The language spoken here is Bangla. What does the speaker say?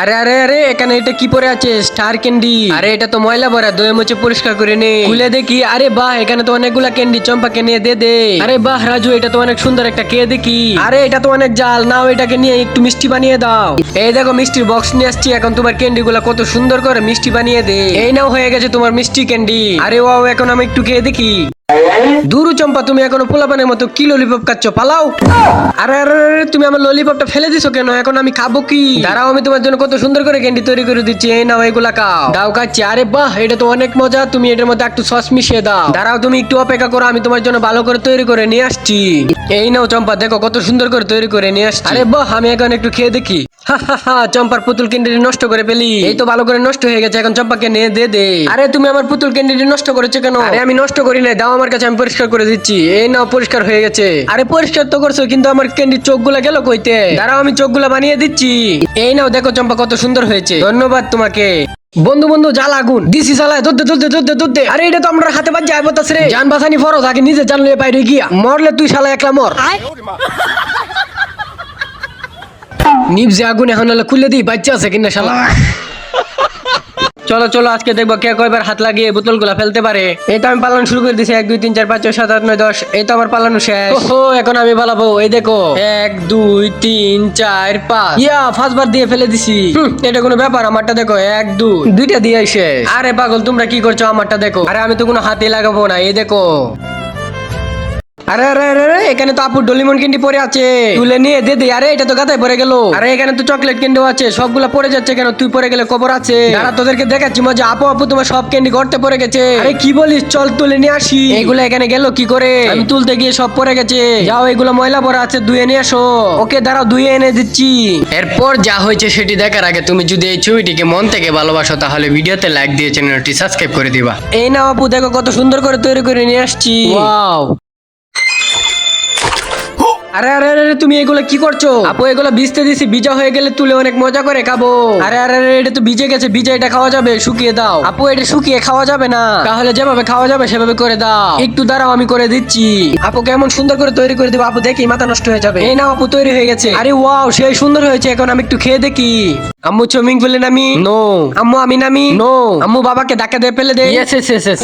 আরে আরে আরে এখানে এটা কি পরে আছে? স্টার ক্যান্ডি আরে এটা তো ময়লা ভরা দয়ে মুছে পরিষ্কার করে নে। খুলে দেখি। আরে বাহ এখানে তো অনেকগুলা ক্যান্ডি চম্পাকে নিয়ে দে দে। আরে বাহ রাজু এটা তো অনেক সুন্দর একটা কে দেখি। আরে এটা তো অনেক জাল। নাও এটাকে নিয়ে একটু মিষ্টি বানিয়ে দাও। এই দেখো মিষ্টির বক্স নিয়ে আসছি। এখন তোমার ক্যান্ডি গুলা কত সুন্দর করে মিষ্টি বানিয়ে দে। এই নাও হয়ে গেছে তোমার মিষ্টি ক্যান্ডি আরে ওয়াও এখন আমি একটু খেয়ে দেখি। দুরু চম্পা, তুমি এখনও পোলাপানের মতো কি ললিপপ পালাও। আরে তুমি আমার ললিপপটা ফেলে দিছো কেন? এখন আমি খাব কি? দাঁড়াও, আমি তোমার জন্য কত সুন্দর করে ক্যান্ডি তৈরি করে দিচ্ছি। এই নাও, এগুলা খাও। দাও, খাচ্ছি। আরে বাহ, এটা তো অনেক মজা। তুমি এটার মধ্যে একটু সস মিশিয়ে দাও। দাঁড়াও, তুমি একটু অপেক্ষা করো, আমি তোমার জন্য ভালো করে তৈরি করে নিয়ে আসছি। এই নাও চম্পা, দেখো কত সুন্দর করে তৈরি করে নিয়ে আসছি। আরে বাহ, আমি এখন একটু খেয়ে দেখি। চম্পার পুতুল ক্যান্ডি নষ্ট করে ফেলি। এই তো ভালো করে নষ্ট হয়ে গেছে, এখন চম্পাকে নিয়ে দে দে। আরে, তুমি আমার পুতুল ক্যান্ডি নষ্ট করেছ কেন? আরে, আমি নষ্ট করি নাই, দাও আমার কাছে আমি পরিষ্কার করে দিচ্ছি। এই নাও পরিষ্কার হয়ে গেছে। আরে পরিষ্কার তো করছ কিন্তু আমার ক্যান্ডির চোখগুলা গেল কইতে। দাঁড়াও আমি চোখগুলা বানিয়ে দিচ্ছি। এই নাও দেখো চম্পা কত সুন্দর হয়েছে। ধন্যবাদ তোমাকে। বন্ধু বন্ধু জাল আগুন। দিছি জ্বালায় ধরতে ধরতে ধরতে ধরতে। আরে এটা তো আমরা হাতে বাজ যাই বতাস রে জান বাসানি ফরজ আগে নিজে জানলে বাইরে গিয়া। মরলে তুই শালা একলা মর। নিবজে আগুন এখন হলে খুলে দিই বাচ্চা আছে কিনা শালা। চলো চলো আজকে দেখব কে কয়বার হাত লাগিয়ে বোতলগুলা ফেলতে পারে। এই তো আমি পালন শুরু করে দিছি এক দুই তিন চার পাঁচ ছয় সাত আট নয় দশ। এই তো আমার পালানো শেষ। ও এখন আমি পালাবো এই দেখো। এক দুই তিন চার পাঁচ। ইয়া ফার্স্ট বার দিয়ে ফেলে দিছি। এটা কোনো ব্যাপার? আমারটা দেখো এক দুই। দুইটা দিয়ে শেষ। আরে পাগল তোমরা কি করছ? আমারটা দেখো। আরে আমি তো কোনো হাতে লাগাবো না এই দেখো। আরে আরে আরে আরে, এখানে তো আপু ডলিমন ক্যান্ডি পড়ে আছে। তুলে নিয়ে দে দে আরে এটা তো গাতায় পড়ে গেল। আরে এখানে তো চকলেট ক্যান্ডিও আছে সবগুলা পড়ে যাচ্ছে কেন? তুই পড়ে গেলে কবর আছে। দাঁড়া তোদেরকে দেখাচ্ছি মজা। আপু আপু তোমার সব ক্যান্ডি গড়তে পড়ে গেছে। আরে কি বলিস? চল তুলে নিয়ে আসি। এগুলো এখানে গেল কি করে? আমি তুলতে গিয়ে সব পড়ে গেছে। যাও এগুলো ময়লা পড়ে আছে ধুয়ে নিয়ে আসো। ওকে দাঁড়াও ধুয়ে এনে দিচ্ছি। এরপর যা হয়েছে সেটি দেখার আগে তুমি যদি এই ছবিটিকে মন থেকে ভালোবাসো তাহলে ভিডিওতে লাইক দিয়ে চ্যানেলটি সাবস্ক্রাইব করে দিবা। এই নাও আপু দেখো কত সুন্দর করে তৈরি করে নিয়ে আসছি। ওয়াও আরে আরে আরে তুমি এগুলো কি করছ? আপু এগুলো ভিজতে দিছি ভিজা হয়ে গেলে তুলে অনেক মজা করে খাব। আরে আরে আরে এটা তো ভিজে গেছে ভিজে এটা খাওয়া যাবে শুকিয়ে দাও। আপু এটা শুকিয়ে খাওয়া যাবে না। তাহলে যেভাবে খাওয়া যাবে সেভাবে করে দাও। একটু দাঁড়াও আমি করে দিচ্ছি। আপু কেমন সুন্দর করে তৈরি করে দিবো। আপু দেখি মাথা নষ্ট হয়ে যাবে। এই নাও আপু তৈরি হয়ে গেছে। আরে ওয়াও সেই সুন্দর হয়েছে। এখন আমি একটু খেয়ে দেখি। আম্মু সুইমিং পুলে নামি? নো আম্মু আমি নামি? নো আম্মু বাবাকে ধাক্কা দিয়ে ফেলে দে। Yes yes yes